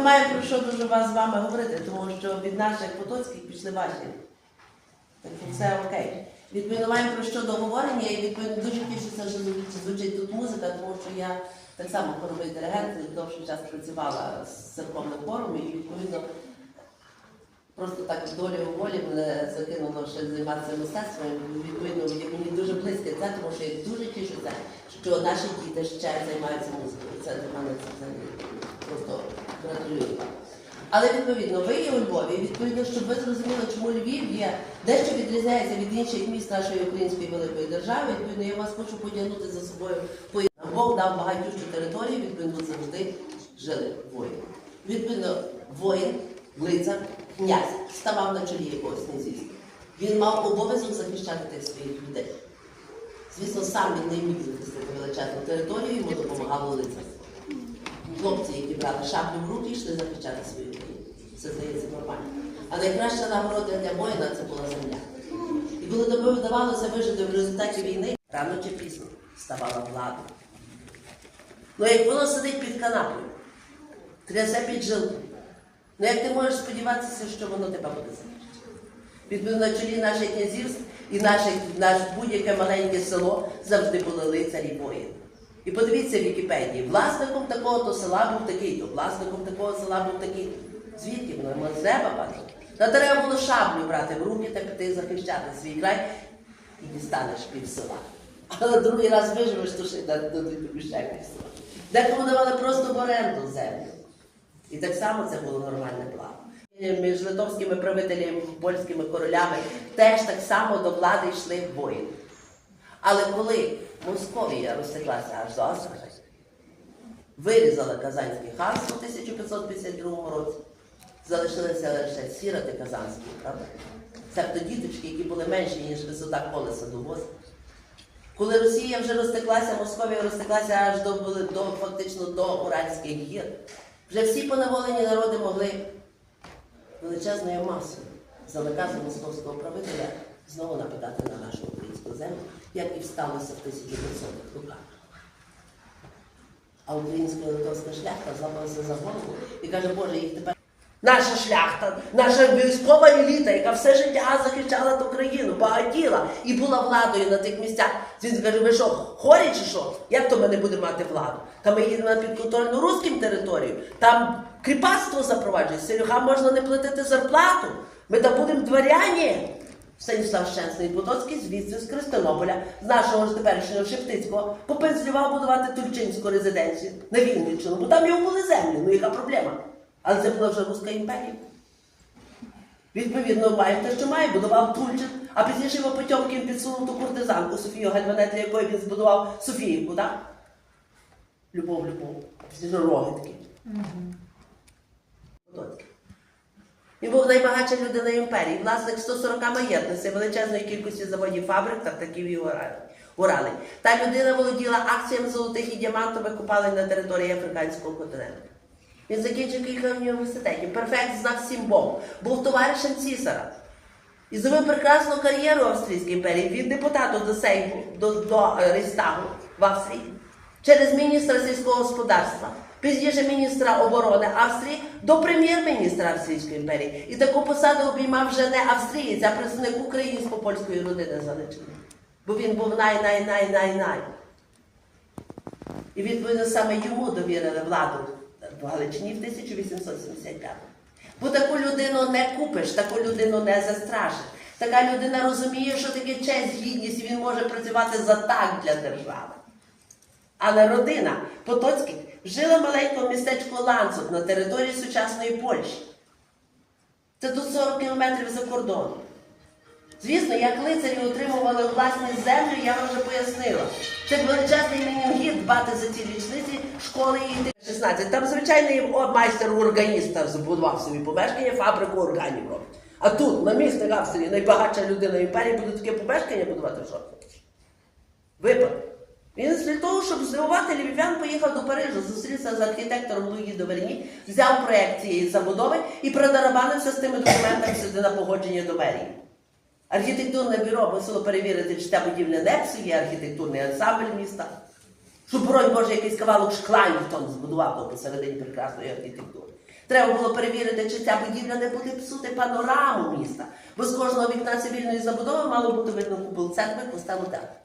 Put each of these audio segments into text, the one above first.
немає про що дуже вас з вами говорити, тому що від наших потоцьких пішли ваші. Так що все окей. Відповідно, маємо про що договорення і відповідно дуже тішуся, що звучить- тут музика, тому що я так само хоровий диригент, довший час працювала з церковним хором і відповідно просто так долі у волі мене закинуло ще займатися мистецтвом. Відповідно, мені дуже близьке це, тому що я дуже тішуся, що наші діти ще займаються музикою. Це для мене це взагалі просто гратулюю. Але відповідно, ви є у Львові, відповідно, щоб ви зрозуміли, чому Львів є дещо відрізняється від інших міст нашої української великої держави. Відповідно, я вас хочу потягнути за собою по Бог дав багатющу територію, відповідно, завжди жили воїни. Відповідно, воїн, лицар, князь ставав на чолі якогось князівства. Він мав обов'язок захищати тих своїх людей. Звісно, сам він не міг захистити величезну територію, йому допомагало лицарство. Хлопці, які брали шаблю в руки, йшли захищати свою країну. Це здається нормально. А найкраща нагорода для воїна це була земля. І коли тобі вдавалося вижити в результаті війни, рано чи пізно ставала влада. Ну як воно сидить під канапою, трясе під жилку. Ну як ти можеш сподіватися, що воно тебе буде захищати? Відповідно, на чолі наших князівств і наших, наш будь-яке маленьке село завжди були лицарі воїни. І подивіться в Вікіпедії, власником такого-то села був такий-то, власником такого села був такий. Звідки воно з неба падало? Та треба було шаблю брати в руки та піти захищати свій край і дістанеш пів села. Але другий раз виживеш, то ще дадуть тобі ще пів села. Декому давали просто в оренду землю. І так само це було нормальне право. Між литовськими правителями, польськими королями теж так само до влади йшли воїни. Але коли Московія розтеклася аж до Астрахані, вирізала Казанське ханство в 1552 році, залишилися лише сіроти казанські, правда? Себто діточки, які були менші, ніж висота колеса до воза. Коли Росія вже розтеклася, Московія розтеклася аж до, до фактично до Уральських гір, вже всі поневолені народи могли величезною масою за наказом московського правителя знову нападати на нашу українську землю, як і сталося в 1500-х роках. А українська литовська шляхта зламалася за голову і каже, Боже, їх тепер. Наша шляхта, наша військова еліта, яка все життя захищала ту країну, багатіла і була владою на тих місцях. Він каже, ви що, хорі чи що? Як то ми не будемо мати владу? Та ми їдемо на підконтрольну руським територію, там кріпацтво запроваджують, селюхам можна не платити зарплату. Ми там будемо дворяні. Станіслав Щенсний Потоцький звідси з Кристинополя, з нашого ж теперішнього Шептицького, попенсіював будувати Тульчинську резиденцію на Вінниччину, бо там його були землі, ну яка проблема? Але це була вже Руська імперія. Відповідно, маємо те, що має, будував Тульчин, а пізніше його Потьомкін підсунув ту куртизанку Софію Гальване, для якої він збудував Софіївку, так? Любов, любов. Пізніше рогитки. Потоцький. Він був найбагатша людина імперії, власник 140 маєтностей, величезної кількості заводів фабрик, тартаків і. Уралей. Та людина володіла акціями золотих і діамантових купалень на території африканського континенту. Він закінчив кілька університетів, перфект знав сім Бог, був товаришем цісара. І зробив прекрасну кар'єру в Австрійській імперії від депутату до Сейму, до, до е, Рейстагу в Австрії, через міністра сільського господарства, пізніше міністра оборони Австрії до прем'єр-міністра Австрійської імперії. І таку посаду обіймав вже не австрієць, а представник українсько-польської родини Галичини. Бо він був най-най-най-най-най. І відповідно саме йому довірили владу в Галичині в 1875 Бо таку людину не купиш, таку людину не застрашиш. Така людина розуміє, що таке честь, гідність, і він може працювати за так для держави. Але родина Потоцьких жила в маленькому містечку Ланцут на території сучасної Польщі. Це тут 40 кілометрів за кордоном. Звісно, як лицарі отримували власність землю, я вам вже пояснила. Це величезний менінгіт дбати за ці річниці школи і 16. Там звичайний о, майстер органіста збудував собі помешкання, фабрику органів робить. А тут, на містах Австрії, найбагатша людина імперії буде таке помешкання будувати що? Випадок. Для того, щоб здивувати львів'ян, поїхав до Парижу, зустрівся з архітектором Луї Доверні, взяв проєкт цієї забудови і продарабанився з тими документами сюди на погодження до мерії. Архітектурне бюро мусило перевірити, чи та будівля не псує архітектурний ансамбль міста. Щоб, боронь Боже, якийсь кавалок шкла ніхто не збудував то посередині прекрасної архітектури. Треба було перевірити, чи ця будівля не буде псути панораму міста. Бо з кожного вікна цивільної забудови мало бути видно купол церкви, костелу театр.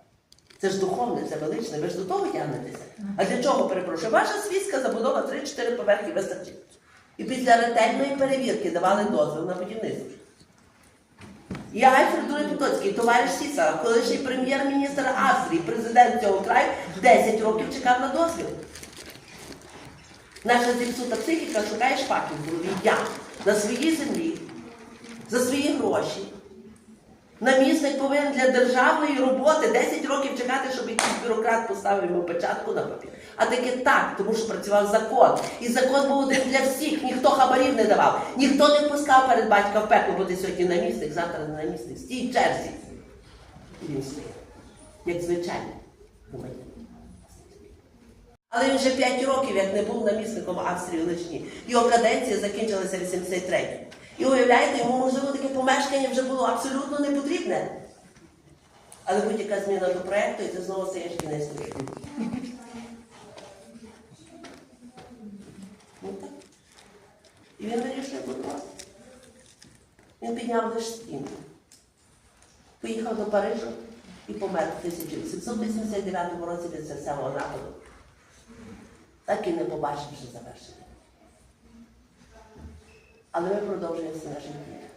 Це ж духовне, це величне, ви ж до того тягнетеся. А для чого перепрошую? Ваша світська забудова 3-4 поверхи вистачить. І після ретельної перевірки давали дозвіл на будівництво. Я Альфред Дури Потоцький, товариш Сіса, колишній прем'єр-міністр Австрії, президент цього краю, 10 років чекав на дозвіл. Наша зіпсута психіка шукає шпаків в голові. Я на своїй землі, за свої гроші. Намісник повинен для державної роботи 10 років чекати, щоб якийсь бюрократ поставив йому печатку на папір. А таки так, тому що працював закон. І закон був один для всіх, ніхто хабарів не давав, ніхто не пускав перед батька в пекло, бо ти сьогодні намісник, завтра не намісник. Стій черзі. Він стояв, як звичайний. Але він вже 5 років, як не був намісником Австрії Личні. Його каденція закінчилася в 83 І уявляєте, йому, можливо, таке помешкання вже було абсолютно не потрібне. Але будь-яка зміна до проєкту, і ти знову стаєш кінець служби. Ну. І він вирішує будувати. Він підняв лише стіну. Поїхав до Парижу і помер в 1789 році від серцевого нападу. Так і не побачивши завершення. Але ми продовжуємо все наше життя.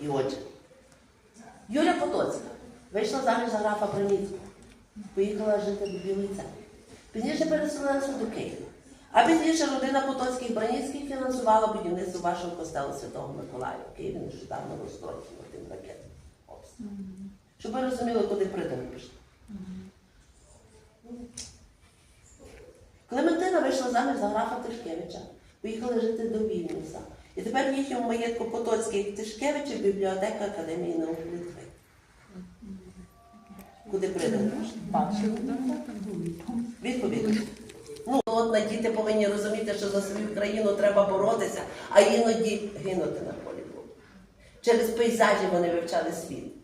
І отже, Юля Потоцька вийшла заміж за графа Приміцького, поїхала жити до Білої церкви. Пізніше переселилася до Києва. А пізніше родина Потоцьких Браніцьких фінансувала будівництво вашого костелу Святого Миколая в Києві нещодавно розстрочено тим ракетним обстрілом. Щоб ви розуміли, куди придано пішли. Клементина вийшла заміж за графа Тишкевича, поїхали жити до Вільнюса. І тепер в їхньому маєтку Потоцьких Тишкевичів бібліотека Академії наук Литви. Куди придано? Відповідь. Ну, от діти повинні розуміти, що за свою країну треба боротися, а іноді гинути на полі бою. Через пейзажі вони вивчали світ.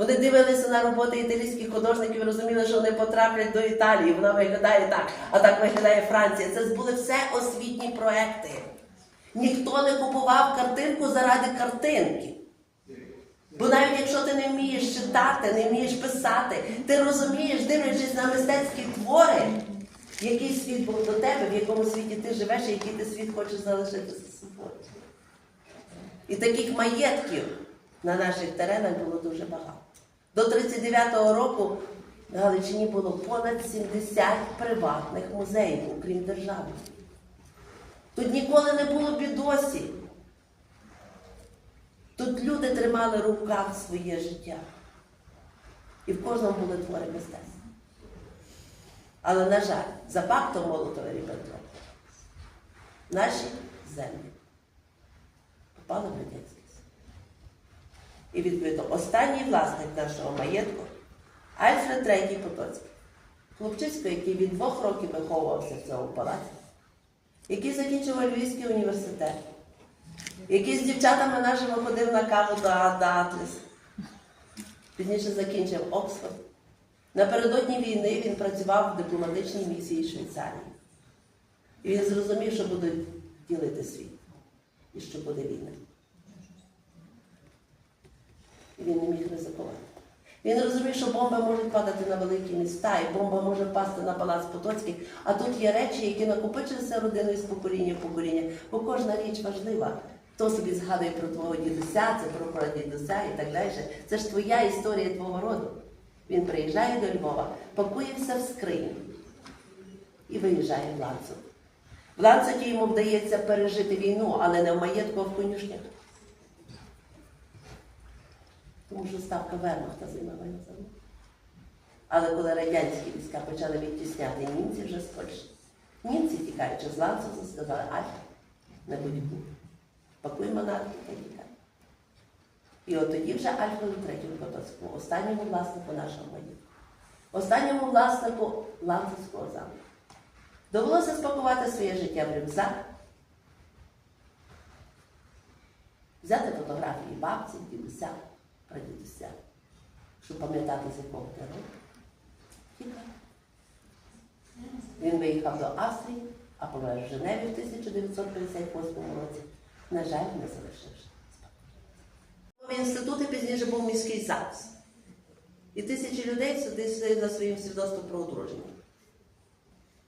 Вони дивилися на роботи італійських художників і розуміли, що вони потраплять до Італії. Вона виглядає так, а так виглядає Франція. Це були все освітні проекти. Ніхто не купував картинку заради картинки. Бо навіть якщо ти не вмієш читати, не вмієш писати, ти розумієш, дивлячись на мистецькі твори, який світ був до тебе, в якому світі ти живеш і який ти світ хочеш залишити за собою. І таких маєтків на наших теренах було дуже багато. До 39-го року на Галичині було понад 70 приватних музеїв, окрім держави. Тут ніколи не було бідосі. Тут люди тримали в руках своє життя. І в кожному були твори мистецтва. Але, на жаль, за фактом Молотова Ріббентропа наші землі попали в радянський. І відповідно останній власник нашого маєтку Альфред III Потоцький. Хлопчисько, який від двох років виховувався в цьому палаці, який закінчив Львівський університет, який з дівчатами нашими ходив на каву до, до Атлас. Пізніше закінчив Оксфорд. Напередодні війни він працював в дипломатичній місії Швейцарії. І він зрозумів, що будуть ділити світ і що буде війна. Він не міг ризикувати. Він розумів, що бомби можуть падати на великі міста, і бомба може впасти на палац Потоцький. А тут є речі, які накопичилися родиною з покоління в покоління, бо кожна річ важлива. Хто собі згадує про твого дідуся, це про прадідуся і так далі. Це ж твоя історія твого роду. Він приїжджає до Львова, пакує все в скриню і виїжджає в Ланцет. В Ланцеті йому вдається пережити війну, але не в маєтку, а в конюшнях. Тому що ставка Вермахта займала його землю. Але коли радянські війська почали відтісняти німці вже з Польщі, німці, тікаючи з Ланцета, сказали, ай, не будь-яку. Пакуй монархію та тікай. І от тоді вже Альфреду III Потоцькому, останньому власнику нашого маєтку, останньому власнику Ланцевського замку, довелося спакувати своє життя в рюкзак, взяти фотографії бабці, дідуся, прадідуся, щоб пам'ятати, з якого ти. Він виїхав до Австрії, а помер в Женеві в 1958 році. На жаль, не залишивши. В інституті пізніше був міський ЗАГС. І тисячі людей судили за своїм свідоцтвом про одруження.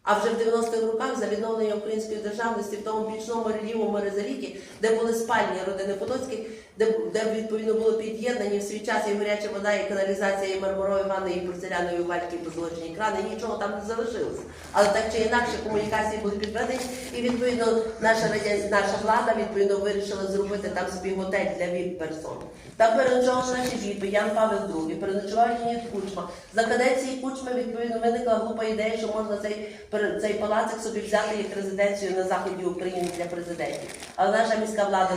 А вже в 90-х роках за відновлення української державності в тому бічному рельєфу Резаліті, де були спальні родини Потоцьких, де, де відповідно було під'єднані в свій час і гаряча вода, і каналізація, і мармурові ванни, і порцелянові вальки, і позолочені крани, нічого там не залишилося. Але так чи інакше комунікації були підведені, і відповідно наша радянська наша влада відповідно вирішила зробити там собі готель для віп персон. Там переночували наші віпи, Ян Павел II, переночував Леонід Кучма. За каденції Кучми відповідно виникла глупа ідея, що можна цей цей палацик собі взяти як резиденцію на заході України для президентів. Але наша міська влада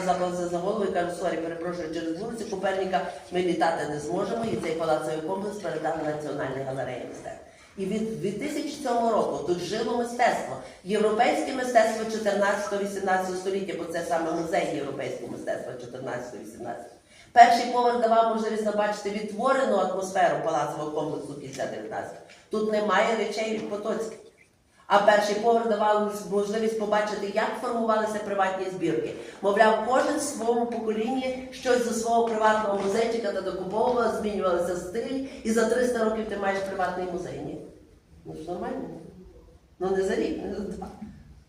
за голову каже, сорі, перепрошую, через вулицю Коперніка ми літати не зможемо, і цей палацовий комплекс передали Національній галереї мистецтв. І від 2007 року тут жило мистецтво, європейське мистецтво 14-18 століття, бо це саме музей європейського мистецтва 14-18. Перший поверх давав можливість побачити відтворену атмосферу палацового комплексу після 19. Тут немає речей від Потоцьких. А перший поверх давав можливість побачити, як формувалися приватні збірки. Мовляв, кожен в своєму поколінні щось зі свого приватного музейчика та докуповував, змінювалися стиль, і за 300 років ти маєш приватний музей. Ні? Ну ж нормально. Ну не за рік, не за два,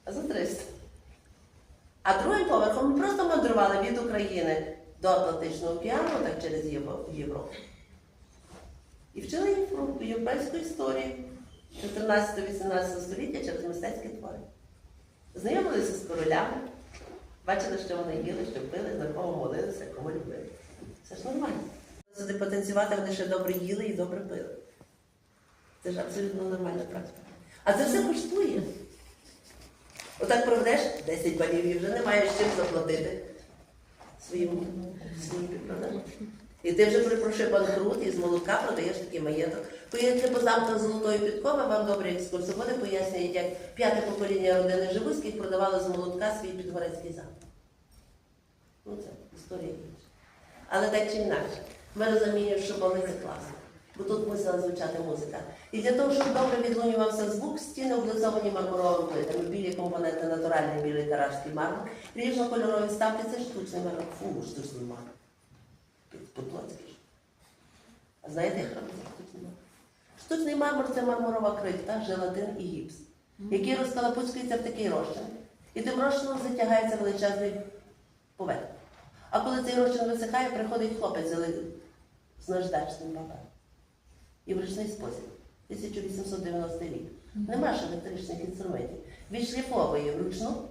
а за 300. А другим поверхом ми просто мандрували від України до Атлантичного океану, так через Європу. І вчили євро- європейську історію 14-18 століття через мистецькі твори. Знайомилися з королями, бачили, що вони їли, що пили, на кого молилися, кому любили. Це ж нормально. Сюди потанцювати вони ще добре їли і добре пили. Це ж абсолютно нормальна практика. А це все коштує. Отак проведеш 10 балів і вже не маєш чим заплатити своїм своїм підприємствам. І ти вже припрошує банкрут і з молотка продаєш такий маєток. Поїдете по замках золотої підкови, вам добрі екскурсоводи пояснюють, як п'яте покоління родини Живуських продавало з молотка свій підгорецький замок. Ну це історія інша. Але так чи інакше, ми розуміємо, що боли це класно, бо тут мусила звучати музика. І для того, щоб добре відлунювався звук, стіни облицовані мармуровими плитами, білі компоненти, натуральний білий карашський мармур, ріжно-кольорові ставки це штучний мармур. Фу, штучний мармур. А знаєте, як робиться штучний мармур? Штучний мармур це мармурова крихта, желатин і гіпс, який розкалапуцькується в такий розчин. І тим розчином затягається величезний поверх. А коли цей розчин висихає, приходить хлопець з наждачним папером. І в ручний спосіб. 1890 рік. Нема ж електричних інструментів. Відшліфовує вручну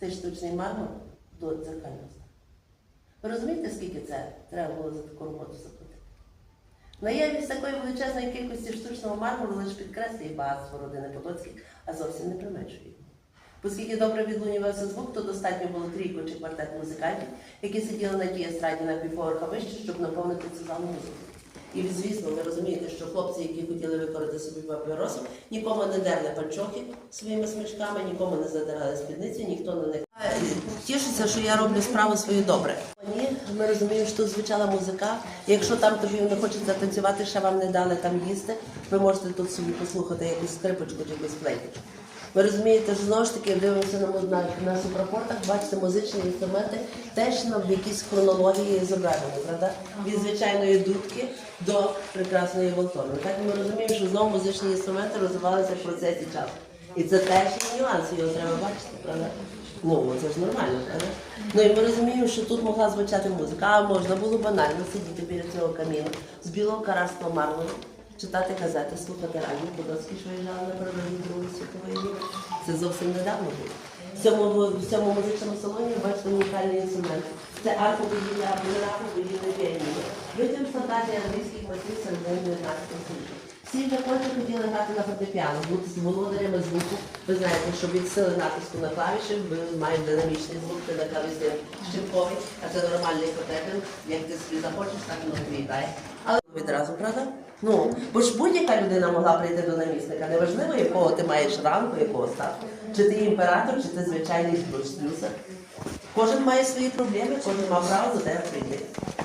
цей штучний мармур до дзеркального. Ви розумієте, скільки це треба було за таку роботу заплатити? Наявність такої величезної кількості штучного мармуру лише підкреслює багатство родини Потоцьких, а зовсім не применшує. Оскільки добре відлунювався звук, то достатньо було трійко чи квартет музикантів, які сиділи на тій естраді на півповерха вище, щоб наповнити цю залу музику. І звісно, ви розумієте, що хлопці, які хотіли викорити собі папіроси, нікому не дерли панчохи своїми смичками, нікому не задирали спідниці, ніхто на них. Тішиться, що я роблю справу свою добре. Ні, ми розуміємо, що тут звучала музика. Якщо там тобі не хочеться танцювати, ще вам не дали там їсти, ви можете тут собі послухати якусь скрипочку чи якусь флейточку. Ви розумієте, що знову ж таки дивимося на, на, на супропортах, бачите, музичні інструменти теж на в якійсь хронології зображені, правда? Від звичайної дудки до прекрасної волторни. Так ми розуміємо, що знову музичні інструменти розвивалися в процесі часу. І це теж нюанс, його треба бачити, правда? Ну, це ж нормально, правда? Ну і ми розуміємо, що тут могла звучати музика, а можна було банально сидіти біля цього каміну з білого карарського мармуру, читати газети, слухати радіо, Подольський, що виїжджали напередодні Другої світової війни. Це зовсім недавно було. В цьому, в цьому музичному салоні бачите унікальний інструмент. Це не арфовиділля піаніно. Витім фантазії англійських майстрів середини 19 століття. Всі конче хотіли грати на фортепіано, бути з володарями звуку. Ви знаєте, що від сили натиску на клавіші ви маєте динамічний звук, ти на клавіші щипковий, а це нормальний фортепіано. Як ти собі захочеш, так воно виїдає. Але відразу, правда? Ну, бо ж будь-яка людина могла прийти до намісника. Неважливо, якого ти маєш ранку, якого статку. Чи ти імператор, чи ти звичайний слюсар. Кожен має свої проблеми, кожен мав право до тебе прийти.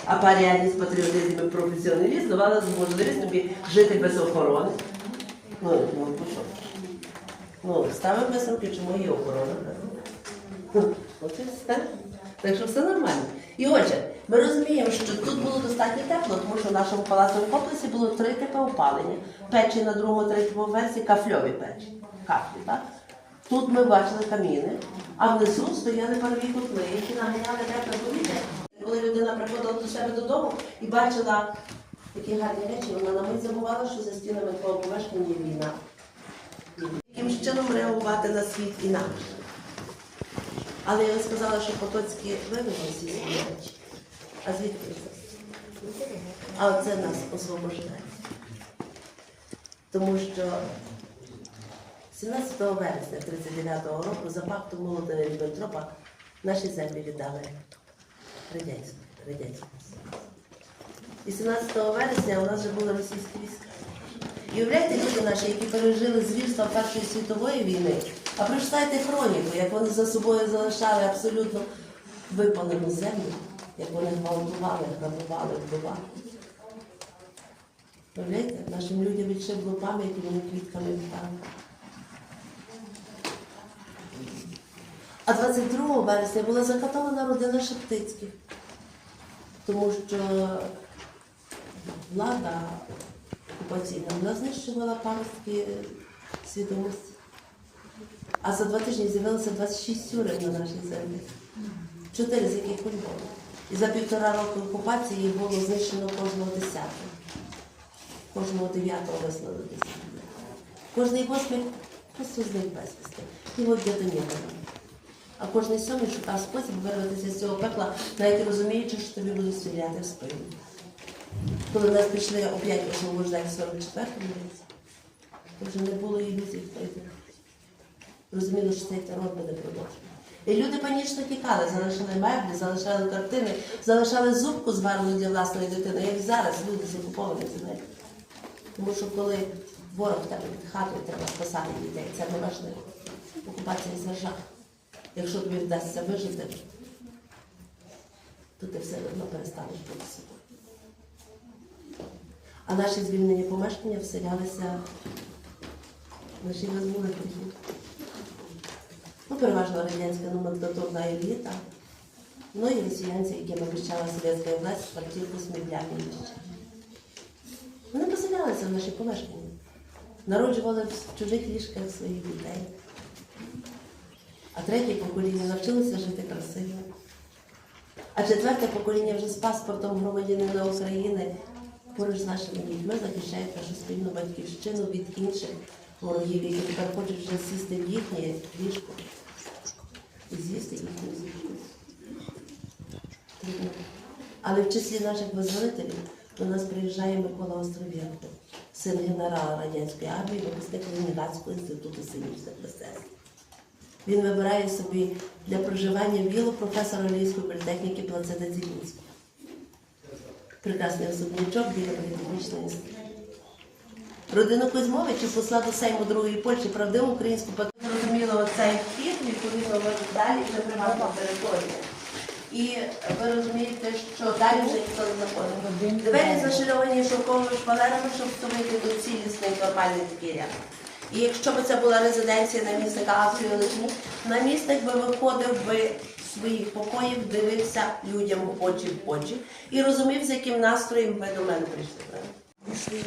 А паріальність, патріотизм і професіоналізм давали можливість тобі жити без охорони. Ну, ну, ну що? Ну, ставимо висновки, чому є охорона. От все. Так що все нормально. І отже, ми розуміємо, що тут було достатньо тепло, тому що в нашому палацовому комплексі було три типи опалення. Печі на другому, третьому версії, кафльові печі. Кафлі, так? Тут ми бачили каміни, а внизу стояли парові котли, які наганяли тепле повітря. Коли людина приходила до себе додому і бачила такі гарні речі, вона на мить забувала, що за стінами твого помешкання є війна. Яким чином реагувати на світ інакше? Але я сказала, що Потоцькі вивезли всі свої речі. А звідки це? А це нас освобождає. Тому що 17 вересня 39-го року за фактом молодого Ріббентропа наші землі віддали радянську. радянську. І 17 вересня у нас вже були російські війська. І уявляєте, люди наші, які пережили звірства Першої світової війни, а прочитайте хроніку, як вони за собою залишали абсолютно випалену землю, як вони гвалтували, грабували, вбивали. Уявляєте, нашим людям відшибло пам'ять, і вони квітками вітали. А 22 вересня була закатована родина Шептицьких, тому що влада окупаційна вона знищувала паростки свідомості. А за два тижні з'явилося 26 тюрем на нашій землі, чотири з яких Львові. І за півтора року окупації було знищено кожного десятого, кожного дев'ятого вислали десятого. Кожний восьмий просто зник безвісти. От детонірований. А кожний сьомий шукав спосіб вирватися з цього пекла, навіть розуміючи, що тобі будуть стріляти в спину. Коли нас пішли опять освобождати в 44-му році, то вже не було ілюзій, хто йде. Розуміли, що цей терор буде продовжувати. І люди панічно тікали, залишили меблі, залишали картини, залишали зубку зварену для власної дитини, як зараз люди з окупованих земель. Тому що коли ворог в тебе під хатою, треба спасати дітей, це не важливо. Окупація жах. Якщо тобі вдасться вижити, то ти все одно перестанеш бути собою. А наші звільнені помешкання вселялися наші визволителі. Ну, переважно радянська номенклатурна еліта, ну і росіянці, яким обіцяла совєтська власть квартирку з і. Вони поселялися в наші помешкання, народжували в чужих ліжках своїх дітей. А третє покоління навчилося жити красиво. А четверте покоління вже з паспортом громадянина України поруч з нашими дітьми захищають нашу спільну батьківщину від інших ворогів, які тепер хочуть вже сісти в їхнє ліжко і з'їсти їхню. Трудно. Але в числі наших визволителів до нас приїжджає Микола Остров'янко, син генерала радянської армії, випускник Ленінградського інституту синівських мистецтв. Він вибирає собі для проживання вілу професора Львівської політехніки Плацида Зілінського. Прекрасний особнячок біля політехнічного інституту. Родину Кузьмовичів посла до Сейму Другої Польщі правдиву українську патрулю. Зрозуміло, оцей вхід, відповідно, далі вже приватна територія. І ви розумієте, що далі вже ніхто не заходить. Двері зашильовані шовковими шпалерами, щоб встановити до цілісний нормальний такий ряд. І якщо б це була резиденція намісника Австрії Литву, намісник би виходив би з своїх покоїв, дивився людям очі в очі і розумів, з яким настроєм ви до мене прийшли.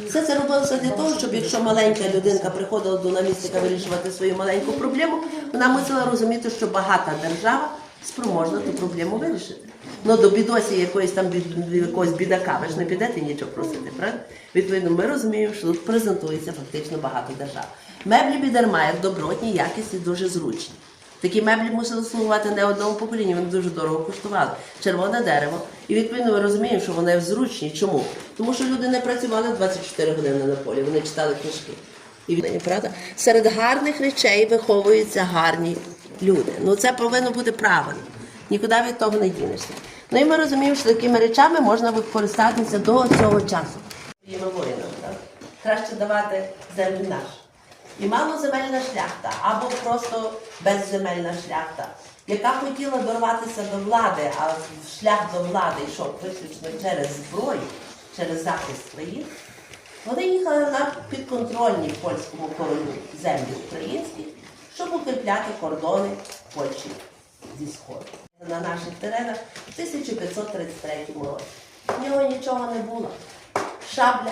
Все це робилося для того, щоб якщо маленька людинка приходила до намісника вирішувати свою маленьку проблему, вона мусила розуміти, що багата держава спроможна ту проблему вирішити. Ну до бідосі якоїсь там якогось бідака, ви ж не підете нічого просити, правда? Відповідно, ми розуміємо, що тут презентується фактично багато держав. Меблі Бідермаєр добротні, якісні, дуже зручні. Такі меблі мусили слугувати не одному поколінню, вони дуже дорого коштували. Червоне дерево. І відповідно ми розуміємо, що вони зручні. Чому? Тому що люди не працювали 24 години на полі, вони читали книжки. І правда, серед гарних речей виховуються гарні люди. Ну це повинно бути правильно. Нікуди від того не дінешся. Ну і ми розуміємо, що такими речами можна використатися до цього часу. Воїнам, так? Краще давати землю нашу. І малоземельна шляхта або просто безземельна шляхта, яка хотіла дорватися до влади, а шлях до влади йшов виключно через зброю, через захист країн, вони їхали на підконтрольні польському королю землі українські щоб укріпляти кордони Польщі зі сходу. На наших теренах в 1533 році. В нього нічого не було. Шабля,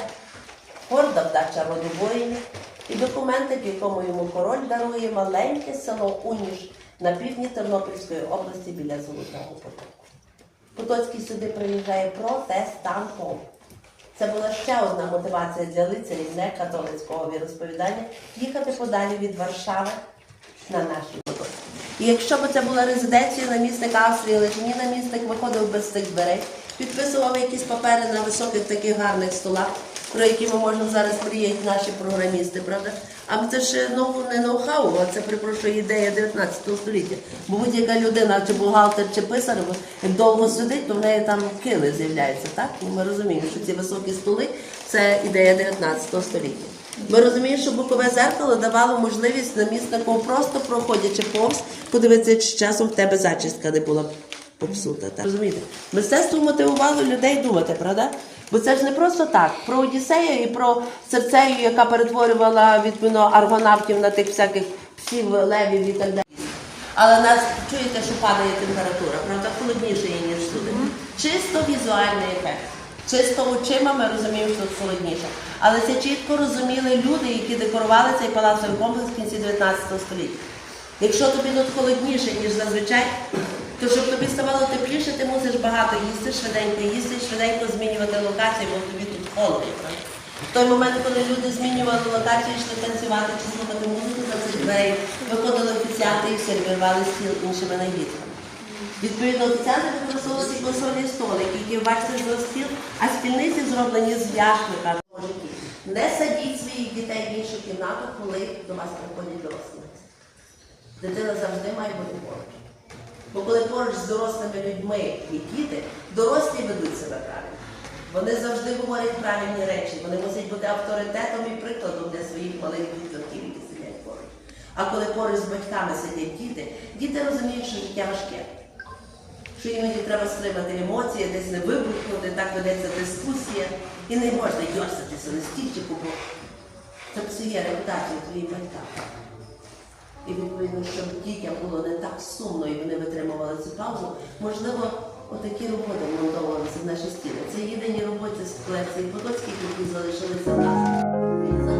горда вдача роду воїнів і документи, в якому йому король дарує маленьке село Уніш на півдні Тернопільської області біля Золотого Потоку. Потоцький сюди приїжджає протестантом. Це була ще одна мотивація для лицарів не католицького віросповідання їхати подалі від Варшави на наші Потоці. І якщо б це була резиденція намісник Австрії, Литві, намісник виходив без цих дверей, підписував якісь папери на високих таких гарних столах, про які ми можемо зараз мріяти наші програмісти, правда? А це ж ну, не ноу-хау, а це перепрошую ідея 19 століття. Бо будь-яка людина, чи бухгалтер, чи писар, як довго сидить, то в неї там кили з'являються, так? І ми розуміємо, що ці високі столи це ідея 19 століття. Ми розуміємо, що бокове зеркало давало можливість наміснику просто проходячи повз, подивитися, чи часом в тебе зачістка не була попсута. Розумієте? Мистецтво мотивувало людей думати, правда? Бо це ж не просто так. Про Одіссея і про серцею, яка перетворювала відповідно аргонавтів на тих всяких псів, левів і так далі. Але нас чуєте, що падає температура, правда, холодніше є, ніж сюди. Чисто візуальний ефект. Чисто очима ми розуміємо, що тут холодніше. Але це чітко розуміли люди, які декорували цей палацовий комплекс в кінці 19 століття. Якщо тобі тут холодніше, ніж зазвичай, то щоб тобі ставало тепліше, ти мусиш багато їсти, швиденько їсти, швиденько змінювати локацію, бо тобі тут холодно. В той момент, коли люди змінювали локацію, йшли танцювати чи слухати музику за цих дверей, виходили офіціанти і сервірували стіл іншими наїдками. Відповідно, офіціанти використовували ці консольні столики, які бачите за стіл, а стільниці зроблені з яшника. Не садіть своїх дітей в іншу кімнату, коли до вас приходять дорослі. Дитина завжди має бути поруч. Бо коли поруч з дорослими людьми є діти, дорослі ведуть себе правильно. Вони завжди говорять правильні речі, вони мусять бути авторитетом і прикладом для своїх малих дітей, які сидять поруч. А коли поруч з батьками сидять діти, діти розуміють, що життя важке. Що іноді треба стримати емоції, десь не вибухнути, так ведеться дискусія. І не можна йорсатися на стільчику, бо це псує репутацію твоїм батькам. І відповідно, щоб дітям було не так сумно і вони витримували цю паузу, можливо, отакі роботи монтувалися в наші стіни. Це єдині роботи з колекції Потоцьких, які залишилися в нас.